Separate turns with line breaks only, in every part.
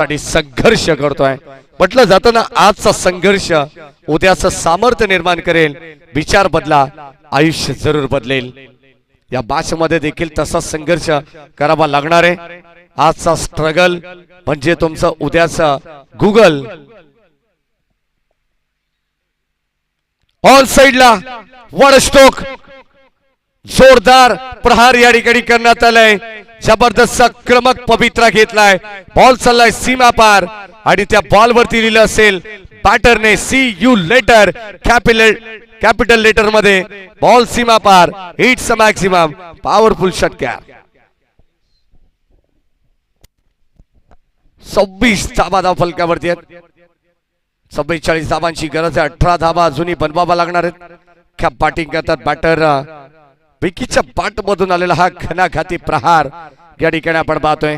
साठी संघर्ष करतोय. म्हटलं जातं ना आजचा संघर्ष उद्याचं सामर्थ्य निर्माण करेल विचार बदला आयुष्य जरूर बदलेल. या मध्ये देखील तसा संघर्ष करावा लागणार आहे. आजचा स्ट्रगल म्हणजे तुमचं उद्याचं गुगल ऑल साइडला वड स्टोक जोरदार प्रहार या ठिकाणी करण्यात आलाय. जबरदस्त आक्रमक पवित्रा घेतलाय. बॉल चाललाय सीमा पार. आणि त्या बॉल वरती लिहिलं असेल बॅटरने C U letter capital capital लेटरमध्ये ball सीमा पार. इट्स मॅक्सिमम पॉवरफुल षटकार सव्वीस धाबा धाव फलकावरती आहेत. सव्वीस चाळीस धाबांची गरज आहे. अठरा धाबा अजूनही बनवावा लागणार आहेत. बॅटिंग करतात बॅटर विकीच्या बाट मधून आलेला हा घनाघाती प्रहार या ठिकाणी आपण पाहतोय.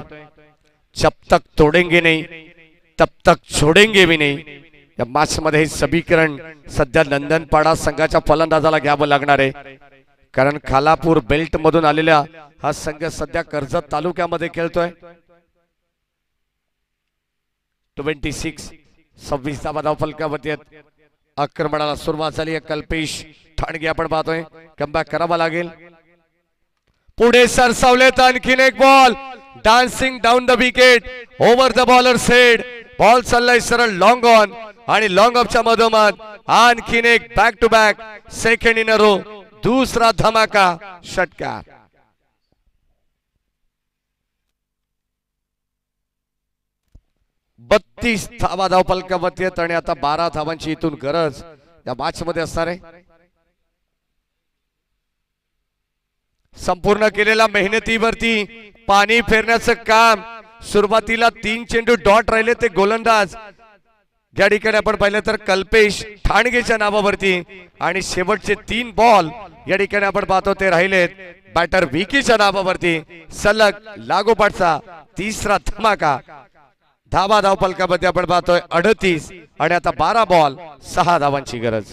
जब तक तोडेंगे नाही तब तक छोडेंगे भी नाही. या मॅच मध्ये हे समीकरण सध्या नंदनपाडा संघाच्या फलंदाजाला घ्यावं लागणार आहे. कारण खालापूर बेल्ट मधून आलेला हा संघ सध्या कर्जत तालुक्यामध्ये खेळतोय. ट्वेंटी सिक्स सव्वीस धाबा धाव फलकावरती आहेत. आक्रमणाला सुरुवात झाली आहे कल्पेश. ठाणगे आपण पाहतोय. कमबॅक करावा लागेल. पुढे सरसावलेत आणखीन एक ball dancing down the wicket over the bowler's head ball चाललाय सरळ लॉंग ऑन आणि लॉंग ऑफच्या मधोमध आणखीन एक back to back second in row दुसरा धमाका षटकार बत्तीस धावा धाव फलकावरती आहेत आणि आता बारा धावांची इथून गरज या मॅच मध्ये असणार आहे. संपूर्ण केलेल्या मेहनतीवरती पाणी फेरण्याचं काम सुरुवातीला तीन चेंडू डॉट राहिले ते गोलंदाज. ज्या ठिकाणी आपण पाहिलं तर कल्पेश ठाणगेच्या नावावरती आणि शेवटचे तीन बॉल या ठिकाणी आपण पाहतो ते राहिलेत. बॅटर विकीच्या नावावरती. सलग लागोपाठचा तिसरा धमाका. धावा धाव पलकामध्ये आपण पाहतोय अडतीस आणि आता बारा बॉल सहा धावांची गरज.